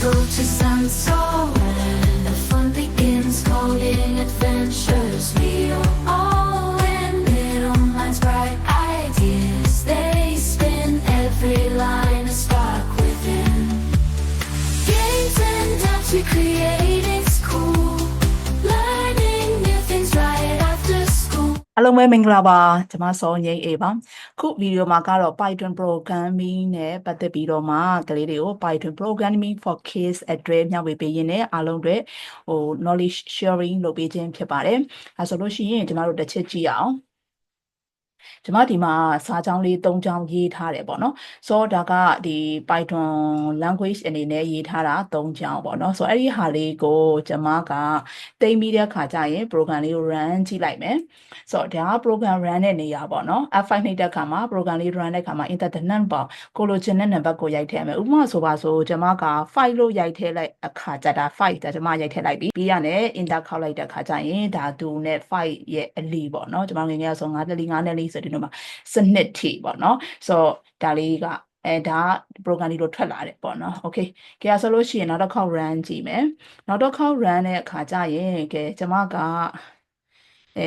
go to Sanso when အားလုံးပဲမင်္ဂလာပါကျွန်မစောငိမ့်အေပါခုဗီဒီယိုမှာကတော့ Python programming နဲ့ပတ်သက်ပြီးတော့မှကလေးတွေကို Python programming for kids အတွက်မျှဝေပေးရင်းနဲ့အားလုံးတွေဟို knowledge sharing လုပ်ပေးခြင်းဖြစ်ပါတယ်အဲဆိုလို့ရှိရင်ကျွန်တော်တို့တစ်ချက်ကြည့်အောင် ကျွန်မဒီမှာစာကြောင်းလေး၃ကြောင်းရေးထားတယ်ပေါ့နော်ဆိုတော့ဒါကဒီ Python language အနေနဲ့ရေးထားတာ၃ကြောင်းပေါ့နော်ဆိုတော့အဲ့ဒီဟာလေးကိုကျွန်မကတိမ့်ပြီးတဲ့ခါကျရင် program လေးကို run ကြည့်လိုက်မယ်ဆိုတော့ဒါက program run တဲ့နေရာပေါ့နော် F5 နှိပ်တဲ့ခါမှာ program လေး run တဲ့ခါမှာ enter the number ကိုလိုချင်တဲ့ number ကိုရိုက်ထည့်ရမယ်ဥပမာဆိုပါဆိုကျွန်မက5လို့ရိုက်ထည့်လိုက်အခါကျတာ5ဒါကျွန်မရိုက်ထည့်လိုက်ပြီပြီးရနဲ့ enter ခောက်လိုက်တဲ့ခါကျရင်ဒါ2နဲ့5ရဲ့အလီပေါ့နော်ကျွန်မငယ်ငယ်ဆို9နဲ့4 5နဲ့4ဆိုဒီလိုမှာစနစ်ထိပေါ့နော်ဆိုတော့ဒါလေးကအဲဒါ program လေးလို့ထွက်လာတယ်ပေါ့နော် okay ကဲဆိုလို့ရှိရင်နောက်တစ်ခေါက် run ကြည့်မယ်နောက်တစ်ခေါက် run တဲ့အခါကျရင်ကဲကျွန်မက အဲ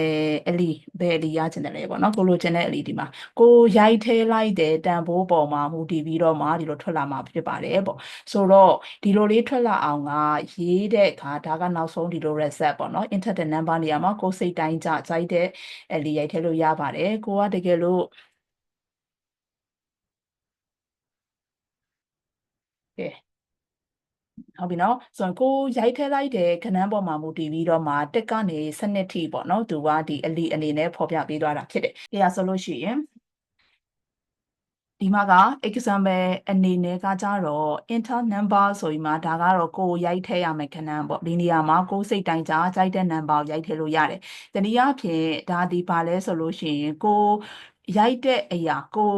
အလီဘယ်အလီရချင်တယ်လဲပေါ့နော်ကိုလိုချင်တဲ့အလီဒီမှာကိုရိုက်ထဲလိုက်တဲ့တန်ဖိုးပေါ်မှာမူတည်ပြီးတော့မှဒီလိုထွက်လာမှာဖြစ်ပါတယ်ပေါ့ဆိုတော့ဒီလိုလေးထွက်လာအောင်ကရေးတဲ့အခါဒါကနောက်ဆုံးဒီလို reset ပေါ့နော် enter the number နေရာမှာကိုစိတ်တိုင်းကြစိုက်တဲ့အလီရိုက်ထဲလို့ရပါတယ်ကိုကတကယ်လို့ကဲ ဟုတ်ပြီနော်ဆိုတော့ကိုရိုက်ထည့်လိုက်တဲ့ခဏန်းပေါ်မှာမူတည်ပြီးတော့မှတက်ကနေစနစ်ထိပေါ့နော်သူကဒီအလီအနေနဲ့ဖော်ပြပေးသွားတာဖြစ်တယ်။ဒါဆိုလို့ရှိရင်ဒီမှာက example အနေနဲ့ကကြတော့ enter number ဆိုပြီးမှဒါကတော့ကိုရိုက်ထည့်ရမယ်ခဏန်းပေါ့ဒီနေရာမှာကိုစိတ်တိုင်းကြကြိုက်တဲ့ number ကိုရိုက်ထည့်လို့ရတယ်။တနည်းအားဖြင့်ဒါဒီပါလဲဆိုလို့ရှိရင်ကို ရိုက်တဲ့အရာကို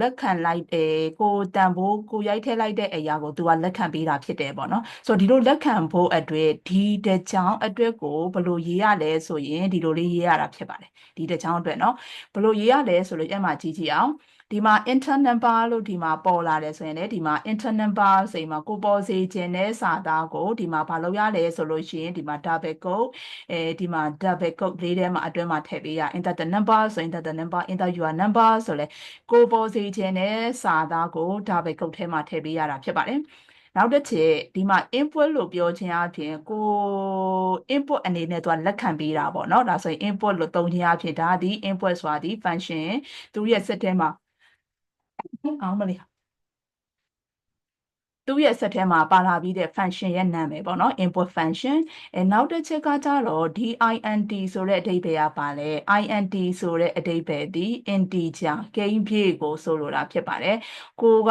လက်ခံလိုက်တယ်ကိုတန်ဖိုးကိုရိုက်ထည့်လိုက်တဲ့အရာကိုသူကလက်ခံပေးတာဖြစ်တယ်ပေါ့နော်ဆိုတော့ဒီလိုလက်ခံဖို့အတွက်ဒီတကြောင်အတွက်ကိုဘယ်လိုရေးရလဲဆိုရင်ဒီလိုလေးရေးရတာဖြစ်ပါတယ်ဒီတကြောင်အတွက်နော်ဘယ်လိုရေးရလဲဆိုလို့အဲ့မှာကြည့်ကြည့်အောင် ဒီမှာ inter number လို့ဒီမှာပေါ်လာတယ်ဆိုရင်လည်းဒီမှာ inter number ဆိုရင်မှာကိုပေါ်စေခြင်းနဲ့စာသားကိုဒီမှာဘာလုပ်ရလဲဆိုလို့ရှိရင်ဒီမှာ double quote အဲဒီမှာ double quote လေးထဲမှာအတွင်းမှာထည့်ပေးရ enter the number ဆိုရင် enter the number enter your number ဆိုလဲကိုပေါ်စေခြင်းနဲ့စာသားကို double quote ထဲမှာထည့်ပေးရတာဖြစ်ပါတယ်နောက်တစ်ချက်ဒီမှာ input လို့ပြောခြင်းအပြင်ကို input အနေနဲ့သူကလက်ခံပေးတာပေါ့เนาะဒါဆိုရင် input လို့သုံးခြင်းအပြင်ဒါဒီ input ဆိုတာဒီ function သူရဲ့ set ထဲမှာ အောင်မလေးသူ့ရဲ့ set ထဲမှာပါလာပြီးတဲ့ function ရဲ့နာမည်ပေါ့နော် input function အဲနောက်တစ်ချက်ကကြတော့ dint ဆိုတဲ့အဓိပ္ပာယ်ကပါလဲ int ဆိုတဲ့အဓိပ္ပာယ်ဒီ integer ကိန်းပြည့်ကိုဆိုလိုတာဖြစ်ပါတယ်ကိုက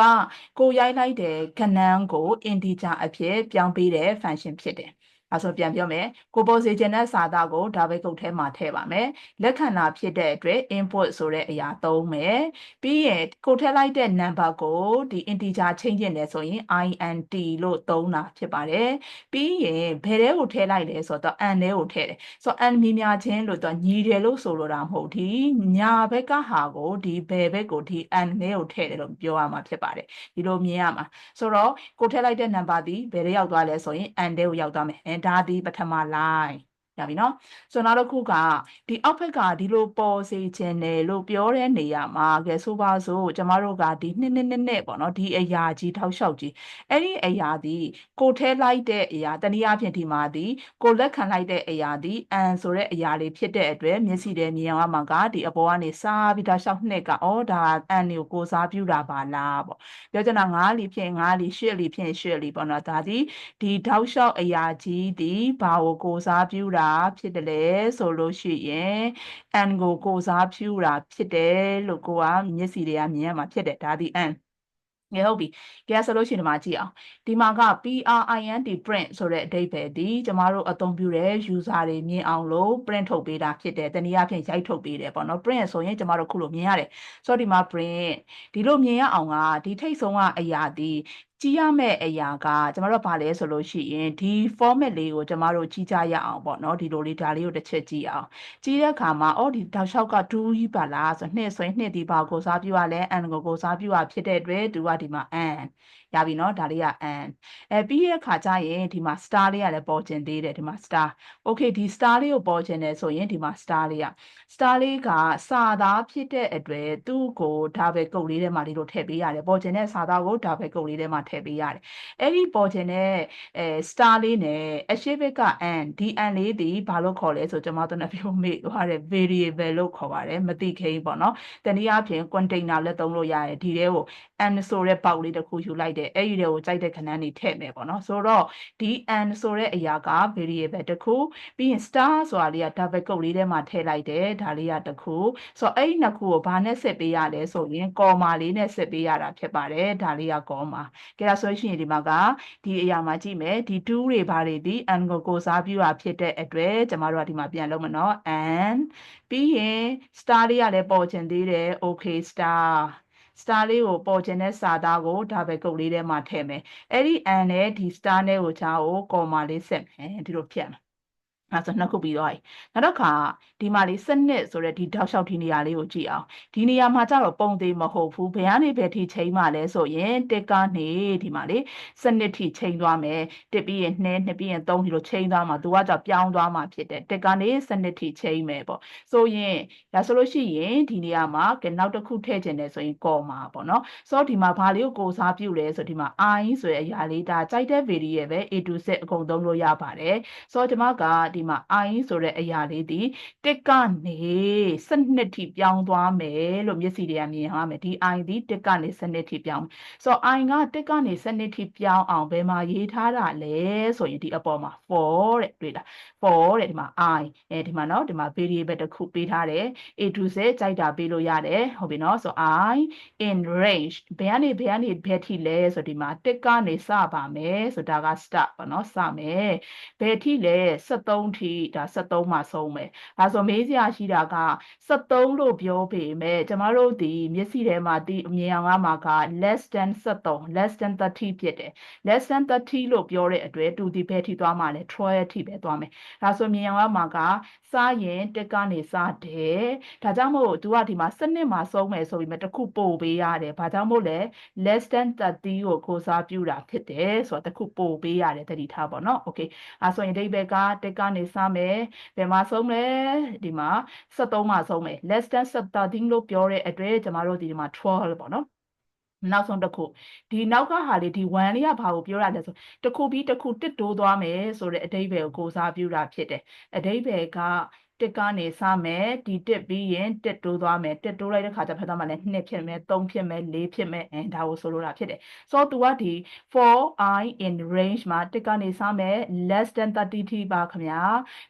ကိုရိုက်လိုက်တဲ့ခဏန်းကို integer အဖြစ်ပြောင်းပေးတဲ့ function ဖြစ်တယ် အဲဆိုပြန်ပြောမယ်ကိုပေါ်စေခြင်းတဲ့စာသားကိုဒါပဲကုတ်ထဲမှာထည့်ပါမယ်လက်ခံတာဖြစ်တဲ့အတွက် input ဆိုတဲ့အရာသုံးမယ်ပြီးရင်ကိုထည့်လိုက်တဲ့ number ကိုဒီ integer ချိန်ကျင်တယ်ဆိုရင် int လို့သုံးတာဖြစ်ပါတယ်ပြီးရင်ဘယ်ထဲကိုထည့်လိုက်လဲဆိုတော့ n ထဲကိုထည့်တယ်ဆိုတော့ n မြများချင်းလို့တော့ညီတယ်လို့ဆိုလိုတာမဟုတ်ဒီညာဘက်ကဟာကိုဒီဘယ်ဘက်ကိုဒီ n ထဲကိုထည့်တယ်လို့ပြောရမှာဖြစ်ပါတယ်ဒီလိုမြင်ရမှာဆိုတော့ကိုထည့်လိုက်တဲ့ number ဒီဘယ်ထဲရောက်သွားလဲဆိုရင် n ထဲကိုရောက်သွားမယ်အဲဒါဒီပထမ line ရပြီနော်ဆိုတော့နောက်တစ်ခုကဒီအောက်ဘက်ကဒီလိုပေါ်စေခြင်းတယ်လို့ပြောတဲ့နေရာမှာကဲဆိုပါဆိုကျမတို့ကဒီနှစ်နှစ်နှစ်နှစ်ပေါ့နော်ဒီအရာကြီးထောက်လျှောက်ကြီးအဲ့ဒီအရာဒီကိုထဲလိုက်တဲ့အရာတနည်းအားဖြင့်ဒီမှာဒီကိုလက်ခံလိုက်တဲ့အရာဒီအန်ဆိုတဲ့အရာလေးဖြစ်တဲ့အတွက်မျက်စိထဲမြင်အောင်မှာကဒီအပေါ်ကနေစားပြီးတော့လျှောက်နှစ်ကဩဒါအန်ကိုကိုစားပြုတာပါလားပေါ့ပြောချင်တာ9လီဖြစ်9လီ10လီဖြစ်10လီပေါ့နော်ဒါဒီဒီထောက်လျှောက်အရာကြီးဒီဘာကိုကိုစားပြုတာဖြစ်တယ်လဲဆိုလို့ရှိရင် n ကိုကိုစားပြုတာဖြစ်တယ်လို့ကိုကမျက်စိတွေကမြင်ရမှာဖြစ်တယ်ဒါဒီ n ငယ်ဟုတ်ပြီကြည့်ဆိုလို့ရှိရင်ဒီမှာကြည့်အောင်ဒီမှာက print print ဆိုတဲ့အဓိပ္ပာယ်ဒီကျမတို့အသုံးပြုတဲ့ user တွေမြင်အောင်လို့ print ထုတ်ပေးတာဖြစ်တယ်တနည်းအားဖြင့်ရိုက်ထုတ်ပေးတယ်ပေါ့နော် print ဆိုရင်ကျမတို့ခုလိုမြင်ရတယ်ဆိုတော့ဒီမှာ print ဒီလိုမြင်ရအောင်ကဒီထိတ်ဆုံးကအရာဒီ ကြည့်ရမယ့်အရာကကျမတို့ကဘာလဲဆိုလို့ရှိရင်ဒီ format လေးကိုကျမတို့ကြည့်ကြရအောင်ပေါ့နော်ဒီလိုလေးဒါလေးကိုတစ်ချက်ကြည့်အောင်ကြည့်တဲ့အခါမှာအော်ဒီတောက်လျှောက်က2ကြီးပါလားဆိုနှစ်ဆိုရင်နှစ်ဒီပါကိုစားပြရလဲ n ကိုကိုစားပြရဖြစ်တဲ့အတွက်သူကဒီမှာ n ရပြီနော်ဒါလေးက and အဲပြီးရဲ့အခါကျရင်ဒီမှာ star လေးကလည်းပေါ်ကျင်သေးတယ်ဒီမှာ star okay ဒီ star လေးကိုပေါ်ကျင်တယ်ဆိုရင်ဒီမှာ star လေးက star လေးကစာသားဖြစ်တဲ့အတွက်သူ့ကိုဒါပဲကုတ်လေးထဲမှာလေးတို့ထည့်ပေးရတယ်ပေါ်ကျင်တဲ့စာသားကိုဒါပဲကုတ်လေးထဲမှာထည့်ပေးရတယ်အဲ့ဒီပေါ်ကျင်တဲ့အဲ star လေးနဲ့အရှိဘက်က and ဒီ and လေးဒီဘာလို့ခေါ်လဲဆိုကျွန်မတို့ကပြောမေ့သွားတယ် variable လို့ခေါ်ပါတယ်မသိခိန်းပေါ့နော်တနည်းအားဖြင့် container လည်းသုံးလို့ရတယ်ဒီထဲကို and ဆိုတဲ့ပေါက်လေးတစ်ခုယူလိုက်တယ်အဲ့ဒီထဲကိုကြိုက်တဲ့ခဏနေထည့်မယ်ပေါ့နော်ဆိုတော့ဒီ and ဆိုတဲ့အရာက variable တစ်ခုပြီးရင် star ဆိုတာလေးက double quote လေးထဲမှာထည့်လိုက်တယ်ဒါလေးကတစ်ခုဆိုတော့အဲ့ဒီနှစ်ခုကိုဘာနဲ့ဆက်ပေးရလဲဆိုရင် comma လေးနဲ့ဆက်ပေးရတာဖြစ်ပါတယ်ဒါလေးက comma ကဲဒါဆိုရှင်ဒီမှာကဒီအရာမှာကြည့်မယ်ဒီ2တွေဘာတွေဒီ and ကိုကိုစားပြုတာဖြစ်တဲ့အတွက်ကျမတို့ကဒီမှာပြန်လုပ်မယ်နော် and ပြီးရင် star လေးကလည်းပေါ်ချင်သေးတယ် okay star star လေးကိုပေါ်ချင်တဲ့စာသားကိုဒါပဲကုတ်လေးထဲမှာထည့်မယ်အဲ့ဒီ and နဲ့ဒီ star နဲ့ကိုချာကို comma လေးဆက်မယ်ဒီလိုဖြတ်မယ် အဲဆိုနှစ်ခုပြီးသွားပြီနောက်တစ်ခါဒီမှာလေးစနစ်ဆိုတဲ့ဒီတောက်လျှောက်ဒီနေရာလေးကိုကြည့်အောင်ဒီနေရာမှာကျတော့ပုံသေးမဟုတ်ဘူးဘယ်ကနေဘယ်ထိချိန်မှလဲဆိုရင်တစ်ကနေဒီမှာလေးစနစ်ထိချိန်သွားမယ်တစ်ပြီးရင်2နှစ်ပြီးရင်3ဒီလိုချိန်သွားမှာသူကကြောင့်ပြောင်းသွားမှာဖြစ်တယ်တစ်ကနေစနစ်ထိချိန်မယ်ပေါ့ဆိုရင်ဒါဆိုလို့ရှိရင်ဒီနေရာမှာကနောက်တစ်ခုထည့်ခြင်းတယ်ဆိုရင်ကော်မှာပေါ့နော်ဆိုတော့ဒီမှာဘာလေးကိုကိုစားပြုလဲဆိုဒီမှာ i ဆိုတဲ့အရာလေးဒါကြိုက်တဲ့ variable ပဲ a to z အကုန်သုံးလို့ရပါတယ်ဆိုတော့ဒီမှာကဒီမှာ i ဆိုတဲ့အရာလေးဒီတစ်ကနေစနစ်ထိပြောင်းသွားမယ်လို့မျက်စိတွေကမြင်ရမယ်ဒီ i ဒီတစ်ကနေစနစ်ထိပြောင်းဆိုတော့ i ကတစ်ကနေစနစ်ထိပြောင်းအောင်ဘယ်မှာရေးထားတာလဲဆိုရင်ဒီအပေါ်မှာ for တဲ့တွေ့လား for တဲ့ဒီမှာ i အဲဒီမှာနော်ဒီမှာ variable တစ်ခုပေးထားတယ် a to z ကြိုက်တာပေးလို့ရတယ်ဟုတ်ပြီနော်ဆို i in range ဘယ်ကနေဘယ်ကနေဘယ်ထိလဲဆိုဒီမှာတစ်ကနေစပါမယ်ဆိုဒါက start ပေါ့နော်စမယ်ဘယ်ထိလဲ73ထိဒါ73မှာဆုံးမယ်ဒါဆိုမေးစရာရှိတာက73လို့ပြောပေမဲ့ကျမတို့ဒီမျက်စိထဲမှာဒီအမြင်အောင်ကမှာက less than 73 less than 30ဖြစ်တယ် less than 30လို့ပြောတဲ့အတွက်တူဒီဘယ်ထိသွားမှာလဲ12ထိပဲသွားမယ်ဒါဆိုမြင်အောင်ကမှာကစားရင်တက်ကနေစားတယ်ဒါကြောင့်မို့ तू ကဒီမှာစနစ်မှာဆုံးမယ်ဆိုပြီးမှတခုပို့ပေးရတယ်ဘာကြောင့်မို့လဲ less than 30ကိုကိုစားပြုတာဖြစ်တယ်ဆိုတော့တခုပို့ပေးရတယ်တတိထားပေါ့နော် okay အဲဆိုရင်အဓိပ္ပာယ်ကတက်ကနေစားမယ်ဘယ်မှာဆုံးလဲဒီမှာ73မှာဆုံးမယ် less than 13လို့ပြောတဲ့အတွက်ကျမတို့ဒီမှာ12ပေါ့နော်နောက်ဆုံးတစ်ခုဒီနောက်ကဟာလေးဒီ1လေးကဘာကိုပြောရလဲဆိုတစ်ခုပြီးတစ်ခုတစ်တိုးသွားမယ်ဆိုတဲ့အဓိပ္ပာယ်ကိုကိုစားပြုတာဖြစ်တယ်အဓိပ္ပာယ်က တစ်ကနေစမယ်ဒီတစ်ပြီးရင်တစ်တိုးသွားမယ်တစ်တိုးလိုက်တဲ့ခါကျဖတ်သွားမှလည်း2ဖြစ်မယ်3ဖြစ်မယ်4ဖြစ်မယ်အဲဒါကိုဆိုလိုတာဖြစ်တယ်ဆိုတော့ तू ကဒီ for i in range မှာတစ်ကနေစမယ် less than 30ထိပါခင်ဗျာ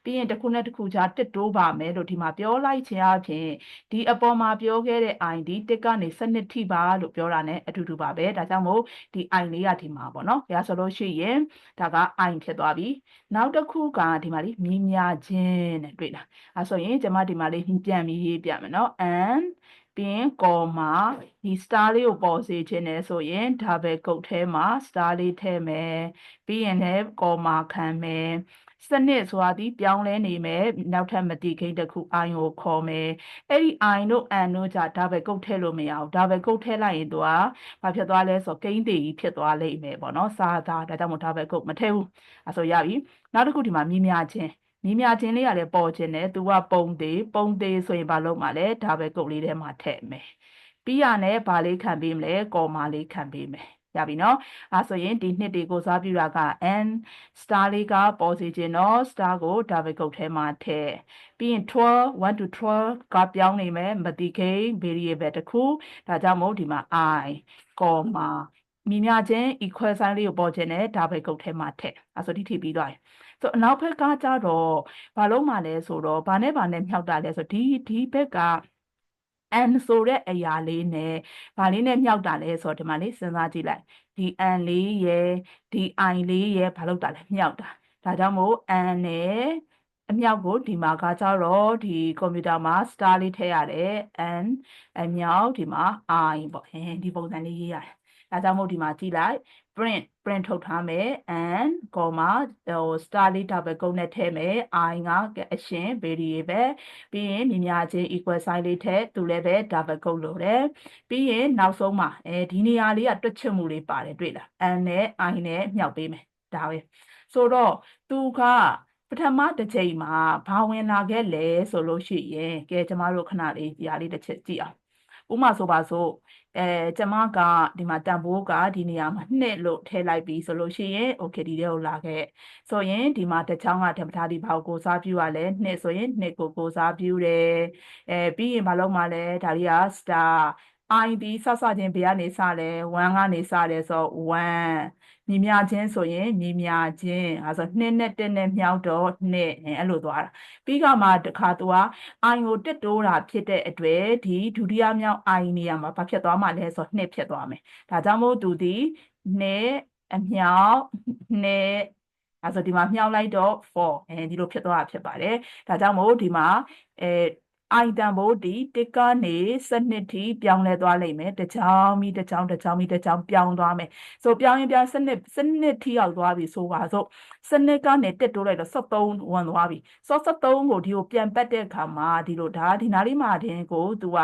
ပြီးရင်တစ်ခုနဲ့တစ်ခုကြားတစ်တိုးပါမယ်လို့ဒီမှာပြောလိုက်ခြင်းအပြင်ဒီအပေါ်မှာပြောခဲ့တဲ့ i ဒီတစ်ကနေစနစ်ထိပါလို့ပြောတာ ਨੇ အတူတူပါပဲဒါကြောင့်မို့ဒီ i လေးကဒီမှာပေါ့နော်ဒါဆိုလို့ရှိရင်ဒါက i ဖြစ်သွားပြီနောက်တစ်ခုကဒီမှာလေးမြင်းများခြင်းနဲ့တွေ့လားအဲဆိုရင်ကျွန်မဒီမှာလေးပြန်ပြီးရေးပြမယ်နော် and ပြီးရင် comma ဒီ star လေးကိုပေါ်စေခြင်းနဲ့ဆိုရင် double quote ထဲမှာ star လေးထည့်မယ်ပြီးရင်လည်း comma ခံမယ်စနစ်ဆိုတာဒီပြောင်းလဲနေမယ်နောက်ထပ်မတိခိတ်တစ်ခု i ကိုခေါ်မယ်အဲ့ဒီ i တို့ n တို့じゃဒါပဲကုတ်ထဲလို့မရဘူးဒါပဲကုတ်ထဲလိုက်ရင်သူကဘာဖြစ်သွားလဲဆိုတော့ကိန်းတည်ကြီးဖြစ်သွားလိမ့်မယ်ပေါ့နော်စာသားဒါကြောင့်မို့ဒါပဲကုတ်မထဲဘူးအဲဆိုရပြီနောက်တစ်ခုဒီမှာမြင်းများခြင်း မြင်းများခြင်းလေးကလည်းပေါ်ခြင်းနဲ့သူကပုံသေးပုံသေးဆိုရင်ဘာလုပ်မှာလဲဒါပဲကုတ်လေးထဲမှာထည့်မယ်ပြီးရနဲ့ဘာလေးခံပေးမလဲကော်မာလေးခံပေးမယ်ရပြီနော်အဲဆိုရင်ဒီနှစ်တွေကိုစားပြတာက n star လေးကပေါ်စီခြင်းနော် star ကို double quote ထဲမှာထည့်ပြီးရင်12 1 to 12ကပြောင်းနေမယ်မတိခိန် variable တစ်ခုဒါကြောင့်မို့ဒီမှာ i comma မြင်များခြင်း equal sign လေးကိုပေါ်ခြင်းနဲ့ double quote ထဲမှာထည့်အဲဆိုဒီထိပြီးသွားပြီ ဆိုအနောက်ဘက်ကကြတော့ဘာလို့မှလဲဆိုတော့ဘာနဲ့ဘာနဲ့မြောက်တာလဲဆိုဒီဒီဘက်က n ဆိုတဲ့အရာလေးနဲ့ဗာလေးနဲ့မြောက်တာလဲဆိုတော့ဒီမှာလေးစဉ်းစားကြည့်လိုက်ဒီ n လေးရယ်ဒီ i လေးရယ်ဘာလို့တာလဲမြောက်တာဒါကြောင့်မို့ n နဲ့အမြောက်ကိုဒီမှာကကြတော့ဒီကွန်ပျူတာမှာ star လေးထည့်ရတယ် n အမြောက်ဒီမှာ i ပေါ့အဲဒီပုံစံလေးရေးရတယ်ဒါကြောင့်မို့ဒီမှာကြည့်လိုက် print print ထုတ်ထားမယ် and comma ဟို star လေး double ကုန်းနဲ့ထည့်မယ် i ကအရှင် variable ပြီးရင်မြင်များချင်း equal sign လေးထည့်သူလည်းပဲ double ကုန်းလို့တယ်ပြီးရင်နောက်ဆုံးမှာအဲဒီနေရာလေးကတွက်ချက်မှုလေးပါတယ်တွေ့လား n နဲ့ i နဲ့မြှောက်ပေးမယ်ဒါပဲဆိုတော့သူကပထမတစ်ချိန်မှာဘာဝင်လာခဲ့လဲဆိုလို့ရှိရင်ကဲကျမတို့ခဏလေးဒီဟာလေးတစ်ချက်ကြည့်အောင် ဥပမာဆိုပါစို့အဲကျမကဒီမှာတန်ဖိုးကဒီနေရာမှာနှစ်လို့ထည့်လိုက်ပြီဆိုလို့ရှိရင် okay ဒီထဲကိုလာခဲ့ဆိုရင်ဒီမှာတစ်ချောင်းကဓမ္မထာဒီဘောက်ကိုစားပြုရလဲနှစ်ဆိုရင်နှစ်ကိုကိုစားပြုတယ်အဲပြီးရင်မလုံးမှာလဲဒါလေးက star i ဒီစစချင်းဘယ်ကနေစလဲ1ကနေစတယ်ဆို1မြ ည်များချင်းဆိုရင်မြည်များချင်းအဲဆို2နဲ့1နဲ့မြောက်တော့2အဲအဲ့လိုသွားတာပြီးကမှတခါသူက i ကိုတက်တိုးတာဖြစ်တဲ့အတွက်ဒီဒုတိယမြောက် i နေရာမှာဘာဖြစ်သွားမှာလဲဆိုတော့2ဖြစ်သွားမယ်ဒါကြောင့်မို့သူဒီ2အမြောက်2အဲဆိုဒီမှာမြောက်လိုက်တော့4အဲဒီလိုဖြစ်သွားတာဖြစ်ပါတယ်ဒါကြောင့်မို့ဒီမှာအဲ i တန်ဖို့ဒီတစ်ကနေစနစ်ထိပြောင်းလဲသွားလိမ့်မယ်တစ်ချောင်းပြီးတစ်ချောင်းတစ်ချောင်းပြီးတစ်ချောင်းပြောင်းသွားမယ်ဆိုပြောင်းရင်ပြောင်းစနစ်စနစ်ထိရောက်သွားပြီဆိုပါစို့စနစ်ကနေတက်တိုးလိုက်တော့73ဝင်သွားပြီဆို73ကိုဒီကိုပြန်ပတ်တဲ့အခါမှာဒီလိုဒါဒီနားလေးမှာတင်ကိုသူက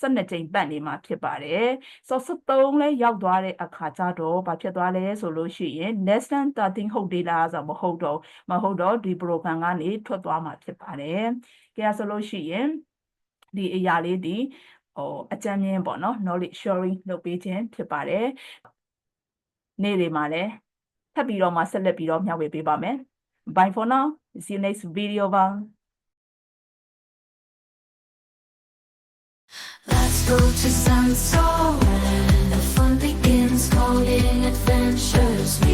12ချိန်ပတ်နေမှာဖြစ်ပါတယ်ဆို73လဲရောက်သွားတဲ့အခါကျတော့ဘာဖြစ်သွားလဲဆိုလို့ရှိရင် less than 13ဟုတ်သေးလားဆိုတော့မဟုတ်တော့မဟုတ်တော့ဒီ program ကနေထွက်သွားမှာဖြစ်ပါတယ်ကဲဆိုလို့ရှိရင် ဒီအရာလေးဒီဟိုအကြံဉာဏ်ပေါ့နော် knowledge sharing လုပ်ပေးခြင်းဖြစ်ပါတယ်နေ့တွေမှာလည်းထပ်ပြီးတော့မှဆက်လက်ပြီးတော့မျှဝေပေးပါမယ် bye for now see you next video ပါ Let's go to Sansoran. The fun begins, coding adventures. We are